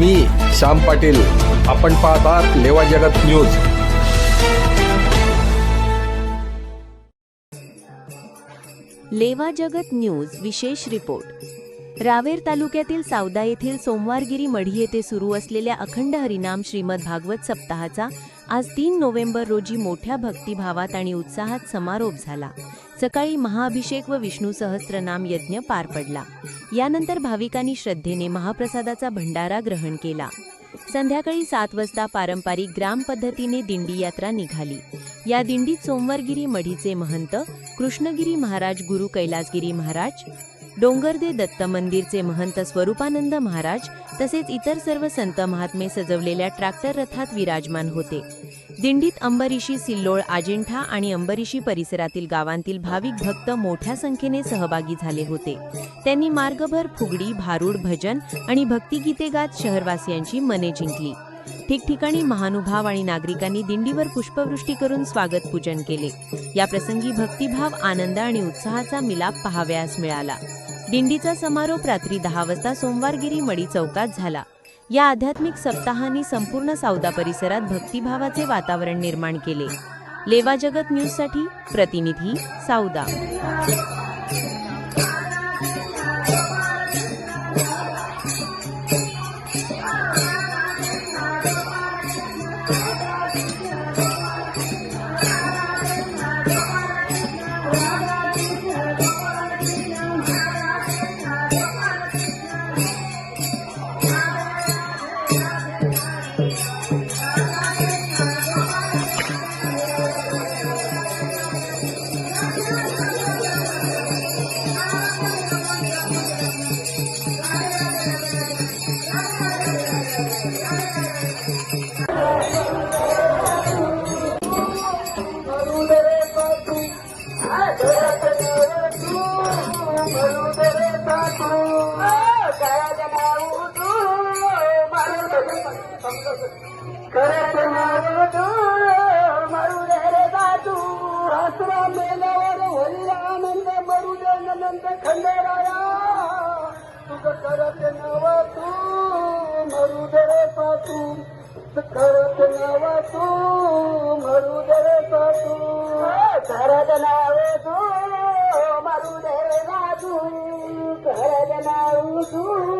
मी श्याम पाटील. आपण पाहतात लेवा जगत न्यूज. लेवा जगत न्यूज विशेष रिपोर्ट. रावेर तालुक्यातील सावदा येथील सोमवारगिरी मढी येथे सुरू असलेल्या अखंड हरिनाम श्रीमद भागवत सप्ताहाचा आज तीन नोव्हेंबर रोजी मोठ्या भक्तिभावात आणि उत्साहात समारोप झाला. सकाळी महाअभिषेक व विष्णू सहस्त्रनाम यज्ञ पार पडला. यानंतर भाविकांनी श्रद्धेने महाप्रसादाचा भंडारा ग्रहण केला. संध्याकाळी सात वाजता पारंपरिक ग्राम पद्धतीने दिंडी यात्रा निघाली. या दिंडीत सोमवारगिरी मढीचे महंत कृष्णगिरी महाराज गुरु कैलासगिरी महाराज डोंगरदे दत्त मंदिरचे महंत स्वरूपानंद महाराज तसेच इतर सर्व संत महात्मे सजवलेल्या ट्रॅक्टर रथात विराजमान होते. दिंडीत अंबरीशी सिल्लोळ आजिंठा आणि अंबरीशी परिसरातील गावांतील भाविक भक्त मोठ्या संख्येने सहभागी झाले होते. त्यांनी मार्गभर फुगडी भारूड भजन आणि भक्तिगीते गात शहरवासियांची मने जिंकली. ठिकठिकाणी महानुभाव आणि नागरिकांनी दिंडीवर पुष्पवृष्टी करून स्वागत पूजन केले. या प्रसंगी भक्तिभाव आनंद आणि उत्साहाचा मिलाप पाहावयास मिळाला. दिंडीचा समारोप रात्री दहा वाजता सोमवारगिरी मडी चौकात झाला. या आध्यात्मिक सप्ताहाने संपूर्ण सावदा परिसरात भक्तिभावाचे वातावरण निर्माण केले. लेवा जगत न्यूजसाठी प्रतिनिधी सावदा. करत मारू खंडेराया तुझं करत नव तू. मरुदरे दे पातू करत नव तू मरुदरे दे पातू करत नाव तू मरू दे तू करत नाव तू